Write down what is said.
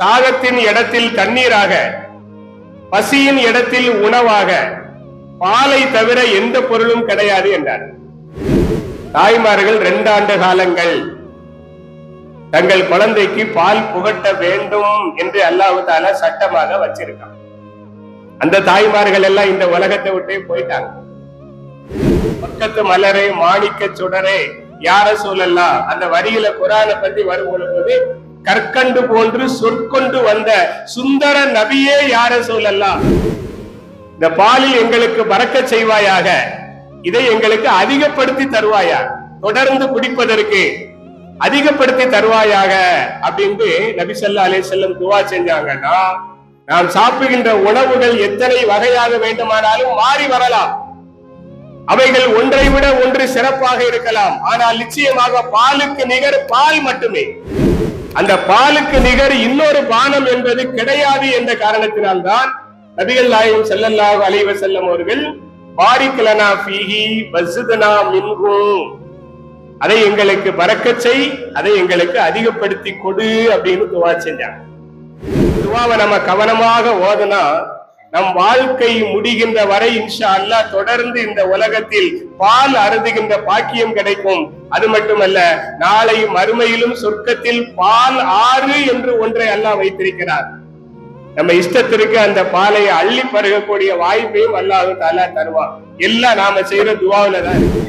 தாகத்தின் இடத்தில் தண்ணீராக பசியின் இடத்தில் உணவாக பாலை தவிர எந்த பொருளும் கிடையாது என்றார். தாய்மார்கள் ரெண்டு ஆண்டு காலங்கள் தங்கள் குழந்தைக்கு பால் புகட்ட வேண்டும் என்று அல்லாஹு தாலா சட்டமாக வச்சிருக்கான். அந்த தாய்மார்கள் எல்லாம் இந்த உலகத்தை விட்டே போயிட்டாங்க. பக்கத்து மலரே மாணிக்க சுடரே யார சூழல்லாம் அந்த வரியில குரான பத்தி வரும் பொழுது கற்கண்டு போன்று சொற்கொண்டு வந்த சுந்தர நபியே யார சொல்லலாம் இந்த பாலில் எங்களுக்கு பறக்க செய்வாயாக. இதை எங்களுக்கு அதிகப்படுத்தி தருவாயா? தொடர்ந்து குடிப்பதற்கு அதிகப்படுத்தி தருவாயாக அப்படின்னு நபி ஸல்லல்லாஹு அலைஹி வஸல்லம் துவா செஞ்சாங்கன்னா நாம் சாப்பிடுகின்ற உணவுகள் எத்தனை வகையாக வேண்டுமானாலும் மாறி வரலாம். அவைகள் ஒன்றை விட ஒன்று சிறப்பாக இருக்கலாம். ஆனால் நிச்சயமாக பாலுக்கு நிகர் பால் மட்டுமே. அந்த பாலுக்கு நிகர் இன்னொரு பானம் என்பது கிடையாது என்ற காரணத்தினால்தான் நபிகள் நாயகம் ஸல்லல்லாஹு அலைவ செல்லம் அவர்கள் பாரிக்கலனா பீகி வசுதனா மின்ஹும் அதை எங்களுக்கு பறக்கச் செய் அதை எங்களுக்கு அதிகப்படுத்தி கொடு அப்படின்னு துவா செஞ்சாங்க. துவாவை நம்ம கவனமாக ஓதுனா நம் வாழ்க்கை முடிகின்ற வரை இன்ஷா அல்லாஹ் தொடர்ந்து இந்த உலகத்தில் பால் அருதுகின்ற பாக்கியம் கிடைக்கும். அது மட்டுமல்ல நாளை மறுமையிலும் சொர்க்கத்தில் பால் ஆறு என்று ஒன்றை அல்லாஹ் வைத்திருக்கிறார். நம்ம இஷ்டத்திற்கு அந்த பாலை அள்ளி பருகக்கூடிய வாய்ப்பையும் அல்லாஹ் தாலா தருவான். எல்லாம் நாம செய்யற துவாவில தான் இருக்கு.